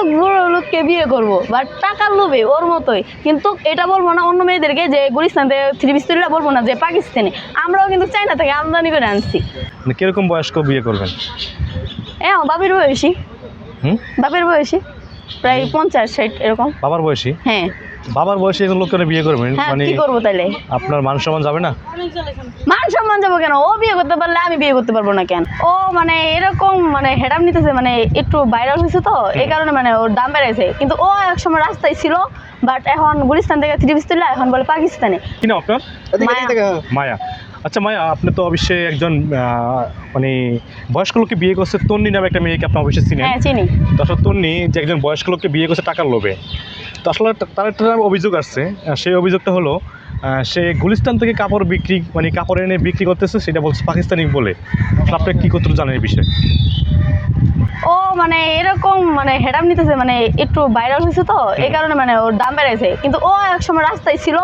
কিন্তু বুড়ো লোককে বিয়ে করব? বাট টাকার লোভে ওর মতোই। কিন্তু এটা বলব না অন্য মেয়েদেরকে যে গুলিস্তান থেকে থ্রি পিস্তলটা বলব না যে পাকিস্তানি। আমরাও কিন্তু চাইনা থেকে আমদানি করে আনছি। মানে কীরকম বয়স্ক বিয়ে করবেন? হ্যাঁ বাপের বয়সী। হুম? বাপের বয়সী। প্রায় পঞ্চাশ ষাট এরকম। বাবার বয়সী? হ্যাঁ। বাবার বয়সী এখন লোককে বিয়ে করবেন? হ্যাঁ মানে কি করব তাইলে? আপনার মান সম্মান যাবে না? মান সম্মান যাব কেন? ও বিয়ে করতে পারলে আমি বিয়ে করতে পারব না কেন? ও মানে এরকম মানে হেডাম নিতেছে মানে একটু ভাইরাল হয়েছে তো এই কারণে মানে ওর দাম বেড়েছে। কিন্তু ও এক সময় রাস্তায় ছিল বাট এখন গুলিস্তান থেকে থ্রি পিস্তল এখন বলে পাকিস্তানে। কি না আপনার? মায়া। মায়া। আচ্ছা মায়া আপনি তো অবশ্যই একজন আহ, মানে বয়স্ক লোককে বিয়ে করছে তন্নি নামে একটা মেয়েকে আপনি অবশ্যই চিনেন। হ্যাঁ চিনি। তো তন্নি যে একজন বয়স্ক লোককে বিয়ে করছে টাকার লোভে তো আসলে তার একটা অভিযোগ আসছে। সেই অভিযোগটা হলো সে গুলিস্তান থেকে কাপড় বিক্রি মানে কাপড় এনে বিক্রি করতেছে, সেটা বলছে পাকিস্তানি বলে। আপনার আপনি কী করতে জানেন এই বিষয়ে। মানে এরকম মানে হেডাম নিতেছে মানে একটু ভাইরাল হয়েছে তো এই কারণে মানে ওর দাম বেড়েছে। কিন্তু ও এক সময় রাস্তায় ছিল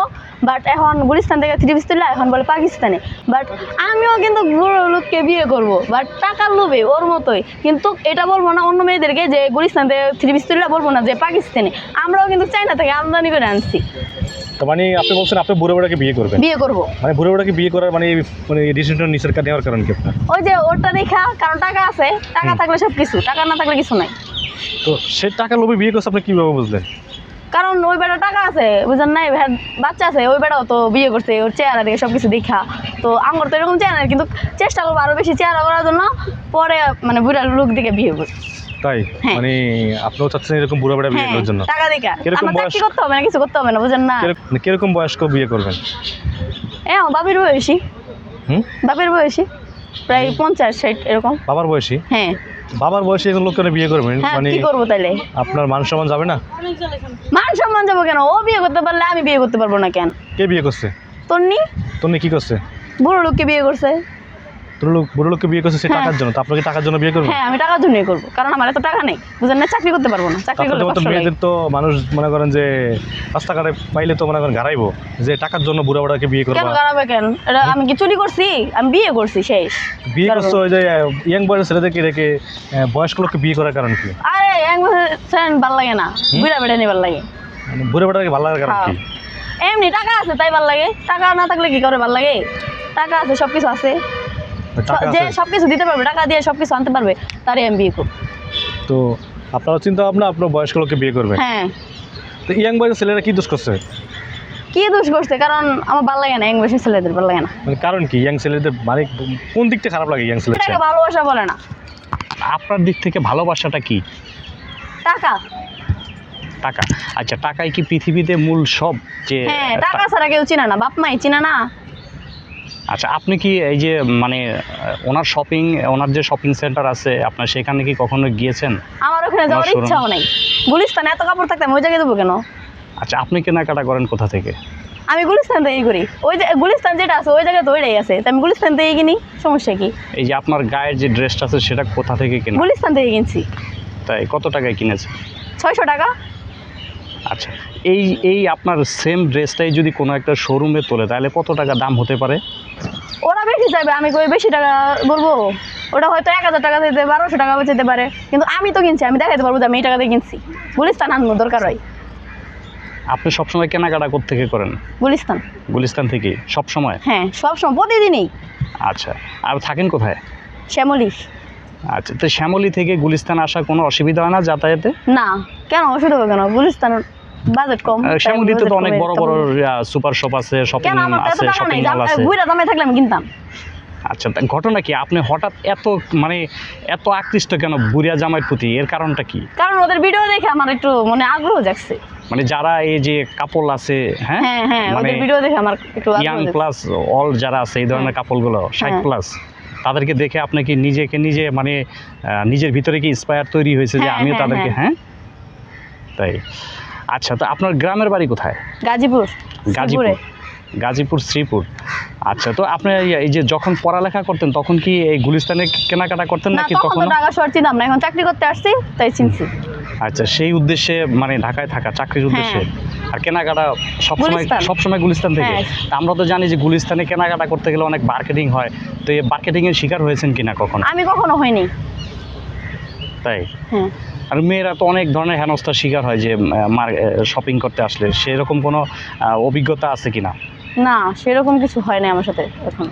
বাট এখন গুলিস্তান থেকে থ্রি পিস্তল এখন বলে পাকিস্তানে। বাট আমিও কিন্তু বুড়ো লোককে বিয়ে করব বাট টাকার লোভে ওর মতোই। কিন্তু এটা বলব না অন্য মেয়েদেরকে যে গুলিস্তান থেকে থ্রি পিস্তলটা বলব না যে পাকিস্তানে। আমরাও কিন্তু চাইনা থেকে আমদানি করে আনছি। মানে আপনি বলছেন আপনি বুড়ো বুড়াকে বিয়ে করবেন। বিয়ে করব। মানে বুড়ো বুড়াকে বিয়ে করার মানে মানে ডিসিশনটা নিচের নেওয়ার কারণ কি আপনার? ওই যে ওরটা দেখা কারণ টাকা আছে টাকা থাকলে সব কিছু টাকা না থাকলে কিছু নাই। তো সে টাকা লোভে বিয়ে করছে আপনি কীভাবে বুঝলেন? কারণ ওই বেটা টাকা আছে বুঝলেন নাই? ভ্যা- বাচ্চা আছে ওই বেটাও তো বিয়ে করছে ওর চেহারা দেখে সব কিছু দেখা। তো আমার তো এরকম চেহারা কিন্তু চেষ্টা করব আরও বেশি চেহারা করার জন্য পরে মানে বুড়ার লোক দিকে বিয়ে করব। তাই? হ্যাঁ। মানে আপনিও চাচ্ছেন এরকম বুড়ো বুড়া বিয়ে হ্যাঁ করার জন্য? টাকা দেখা কীরকম বয়স? করতে হবে না কিছু করতে হবে না বুঝেন না। কিরকম- মানে বয়স্ক বিয়ে করবেন? হ্যাঁ বাপের বয়সী। হুম? বাপের বয়সী। প্রায় পঞ্চাশ ষাট এরকম। বাবার বয়সী? হ্যাঁ। বাবার বয়সী এখন লোককে বিয়ে করবেন হ্যাঁ মানে কি করব তাইলে? আপনার মান সম্মান যাবে না? মান সম্মান যাব কেন? ও বিয়ে করতে পারলে আমি বিয়ে করতে পারব না কেন? কে বিয়ে করছে? তন্নি? তুমি কি করছে? বুড়ো লোককে বিয়ে করছে। বুড়ো লোককে বিয়ে করছে সে হ্যাঁ। টাকার জন্য তো আপনাকে টাকার জন্য বিয়ে করবেন হ্যাঁ আমি টাকার জন্যই করব কারণ আমার এত টাকা নেই না? চাকরি করতে পারব না চাকরি কষ্ট লাগে। মেয়েদের তো মানুষ মনে করেন যে রাস্তাঘাটে পাইলে তো মনে করেন গাড়াইবো যে টাকার জন্য বুড়া বুড়াকে বিয়ে কেন করবা খারাপ কেন? এটা আমি কি চুরি করছি? আমি বিয়ে করছি শেষ। বিয়ে করছ ওই যে ইয়াং বয়সের ছেলেদেরকে রেখে বয়স্ক লোককে বিয়ে করার কারণ কি? আরে বছর ভালো লাগে না বুড়া বেড়া নিয়ে ভালো লাগে। মানে বুড়ে বেটাকে ভালো লাগার কারণ কি? হ্যাঁ। এমনি টাকা আছে তাই ভালো লাগে টাকা না থাকলে কি করে ভালো লাগে? টাকা আছে সব কিছু আছে। যে আছে। সব কিছু দিতে পারবে টাকা দিয়ে সব কিছু আনতে পারবে তারই আমি বিয়ে করব তো আপনার চিন্তা ভাবনা আপনার বয়স্ক লোককে বিয়ে করবেন হ্যাঁ। তো ইয়াং বয়সের ছেলেরা কি দোষ করছে? কি দোষ করছে? কারণ আমার ভালো লাগে না এক বয়সের ছেলেদের ভালো লাগে না। মানে কারণ কি? ইয়াং ছেলেদের মানে কোন দিকটা খারাপ লাগে ইয়াং ছেলেদের ভালোবাসা বলে না। আপনার দিক থেকে ভালোবাসাটা কি? টাকা। টাকা। আচ্ছা টাকাই কি পৃথিবীতে মূল সব যে হ্যাঁ টাকা ছাড়া কেউ চিনা না বাপ মাই চিনা না। আচ্ছা আপনি কি এই যে মানে ওনার শপিং ওনার যে শপিং সেন্টার আছে আপনার সেখানে কি কখনো গিয়েছেন? আমার ওখানে যাওয়ার ইচ্ছাও নেই। গুলিস্তানে এত কাপড় থাকতে আমি ওই জায়গায় দেবো কেন? আচ্ছা আপনি কেনাকাটা করেন কোথা থেকে? আমি গুলিস্তান থেকেই করি ওই যে গুলিস্তান যেটা আছে ওই জায়গায় তো ওইটাই আছে আমি গুলিস্তান থেকেই কিনি সমস্যা কি? এই যে আপনার গায়ের যে ড্রেসটা আছে সেটা কোথা থেকে কেনা গুলিস্তান থেকে কিনছি। তাই কত টাকায় কিনেছে ছয়শো টাকা। আচ্ছা এই এই আপনার সেম ড্রেসটাই যদি কোনো একটা শোরুমে তোলে তাহলে কত টাকা দাম হতে পারে? ওরা বেশি চাইবে আমি কই বেশি টাকা বলব? ওটা হয়তো এক হাজার টাকা দিতে বারোশো টাকা যেতে পারে। কিন্তু আমি তো কিনছি আমি দেখাতে পারব যে আমি এই টাকা দিয়ে কিনছি। গুলিস্তান আনব দরকার হয়। আপনি সবসময় কেনাকাটা থেকে করেন? গুলিস্তান। গুলিস্তান থেকে সবসময়? হ্যাঁ সব সময় প্রতিদিনই। আচ্ছা আর থাকেন কোথায়? শ্যামলি। আচ্ছা তো শ্যামলি থেকে গুলিস্তান আসা কোনো অসুবিধা হয় না যাতায়াতে? না কেন অসুবিধা হবে কেন? গুলিস্তান বাজেট কম তাই তো অনেক বড় বড় সুপার শপ আছে শপিং আছে শপিং মল আছে। বুড়া দামে থাকলে আমি কিনতাম। আচ্ছা ঘটনা কি? আপনি হঠাৎ এত মানে এত আকৃষ্ট কেন বুড়িয়া জামাইয়ের প্রতি? এর কারণটা কি? কারণ ওদের ভিডিও দেখে আমার একটু মানে আগ্রহ জাগছে। মানে যারা এই যে কাপল আছে হ্যাঁ? হ্যাঁ হ্যাঁ মানে ওদের ভিডিও দেখে আমার একটু ইয়াং প্লাস অল যারা আছে এই ধরনের কাপলগুলো ষাট হ্যাঁ। প্লাস তাদেরকে দেখে আপনি কি নিজেকে নিজে মানে নিজের ভিতরে কি ইন্সপায়ার তৈরি হয়েছে যে হ্যাঁ, আমিও হ্যাঁ, তাদেরকে হ্যাঁ? তাই। আচ্ছা তো আপনার গ্রামের বাড়ি কোথায়? গাজীপুর গাজীপুর। গাজীপুর শ্রীপুর। আচ্ছা তো আপনি এই- যে যখন পড়ালেখা করতেন তখন কি এই গুলিস্তানে কেনাকাটা করতেন নাকি তখন টাকা শর্ট চিনতাম না এখন চাকরি করতে আসছি তাই চিনছি। আচ্ছা সেই উদ্দেশ্যে মানে ঢাকায় থাকা চাকরির উদ্দেশ্যে। আর কেনাকাটা সবসময়। সবসময় গুলিস্তান থেকে। হ্যাঁ। তা আমরা তো জানি যে গুলিস্তানে কেনাকাটা করতে গেলে অনেক মার্কেটিং হয়। তো এই মার্কেটিংয়ের শিকার হয়েছেন কিনা কখনো? আমি কখনো হইনি। তাই? হ্যাঁ। আর মেয়েরা তো অনেক ধরনের হেনস্থার শিকার হয় যে শপিং করতে আসলে। সেরকম কোনো অভিজ্ঞতা আছে কিনা? না, সেরকম কিছু হয় না আমার সাথে এখন।